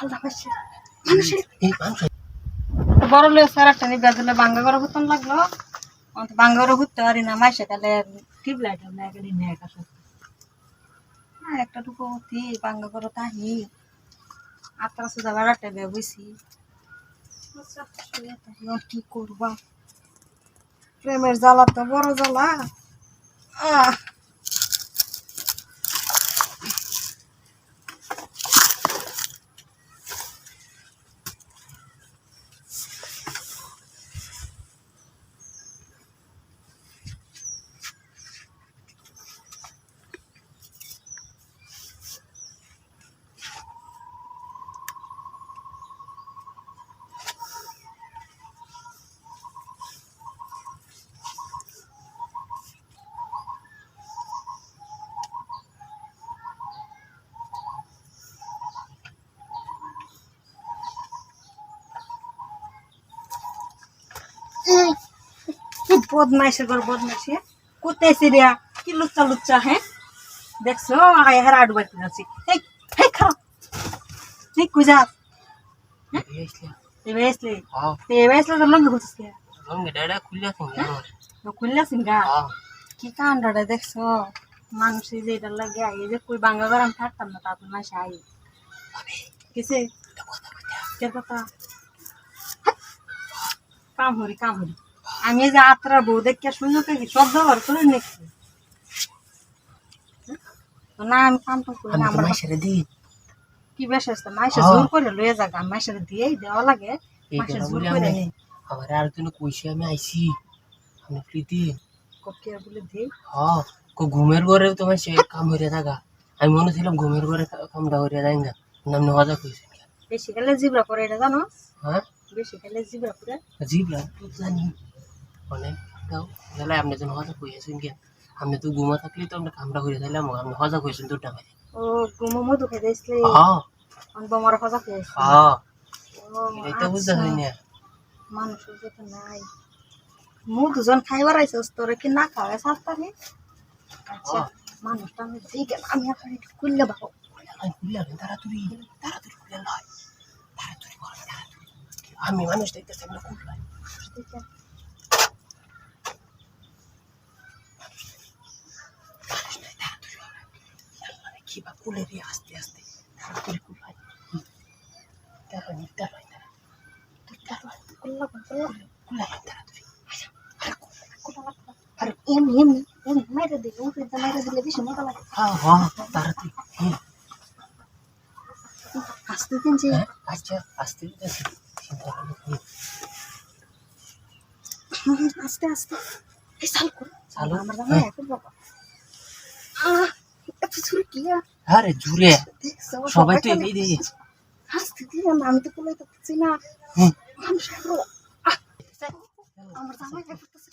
হালদা পাইছে মানুষের এই মানুষ বড় লোক স্যার একটা নিয়ে বেদলে বাঙ্গা করে হুতন লাগল। অন্ত বাঙ্গা করে হুততে পারি না মাইসে তাহলে টিপ লাইট না একদিন নিয়ে একা সব না একটা টুকু হতি বাঙ্গা করে তাহি। আত্রা সুদা বেড়াতে বে বুঝছি। শুয়ে থাকি, আর কি করবা? প্রেমের জ্বালা তো বড় জ্বালা। আহ। বদমাইশের ঘর বদমাইশে কোথায় সিরিয়া কি লুচ্চা লুচ্চা হ্যাঁ দেখছ আয় হেরা আডু বাড়তে যাচ্ছি এই এই খারাপ এই কুজা তেবে আসলে হ্যাঁ তেবে আসলে তো লঙ্গি বসছিস কে সঙ্গে ডাডা খুলে আছে খুললে সিনগা হ্যাঁ কি কাণ্ডটা দেখছ মানুষ এই যে এটা লাগে এই যে কই বাঙ্গা গরম থাকতাম না তারপর মাসে আই কিসে কে কথা কাম হরি কাম হরি আমি যে আত্রা বউ দেখে শুনে কি শব্দ ঘর করে নেছি না আমি কাম তো করি না আমার মাসেরে দি কি বেশ আছে? মাইসে। জোর করে লয়ে যাক আমি মাইসে দিয়েই দেওয়া লাগে। জোর করে নেই আমার আর কইছি আমি আইছি। আমি প্রীতি। কপিয়া বলে দিই হ্যাঁ কো ঘুমের ঘরে তোমার সে কাম হইরে থাকা। আমি মনে ছিলাম ঘুমের ঘরে কামটা হইরে যাই না নামনে হজা কইছি। বেশি খেলে জিবরা করে এটা জানো? হ্যাঁ? বেশি খেলে জিবরা করে জিবলা তো জানি অনেক দাও গেলে আপনি যখন হজা কি আপনি তো ঘুমা থাকলে তো আমরা কামটা হইরে যাইলাম আপনি হজা কইছেন দুটা মারি ও গুমো মধু খেয়ে দিয়েছিলে হ্যাঁ অনব মরা কথা খেয়েছি হ্যাঁ এটা হয় না নাই। মু দুজন খাইবার আইসস তোরে কি না খাওয়া সারতারি আচ্ছা। মানুষটা আমি দিকে আমি একটু খুললে বাবু আমি তাড়াতাড়ি তাড়াতাড়ি খুলে নয় তাড়াতাড়ি আমি মানুষ দেখতেছি আমরা খুললাম মানে কি বা খুলে দিয়ে আস্তে আস্তে তাড়াতাড়ি খুললাই তাড়াতাড়ি তাড়াতাড়ি তাড়াতাড়ি খুললা খুললা খুললাই তাড়াতাড়ি আরে এমনি এমনি এমনি মাইরে দিলে উঠে মাইরে দিলে বেশি মজা লাগে। হ্যাঁ হ্যাঁ তাড়াতাড়ি হুম আসতে দিন যে। হ্যাঁ আচ্ছা আস্তে করো হুম আস্তে আস্তে। এই চাল কর। আমার দাম এখন বাবা আহ এত ছুরি কি আরে? জুড়ে সবাই তো এখানে এই দিয়ে আস্তে দিয়ে আমি তো কোলাই পাচ্ছি না। মানুষ আমার জামাই করতেছে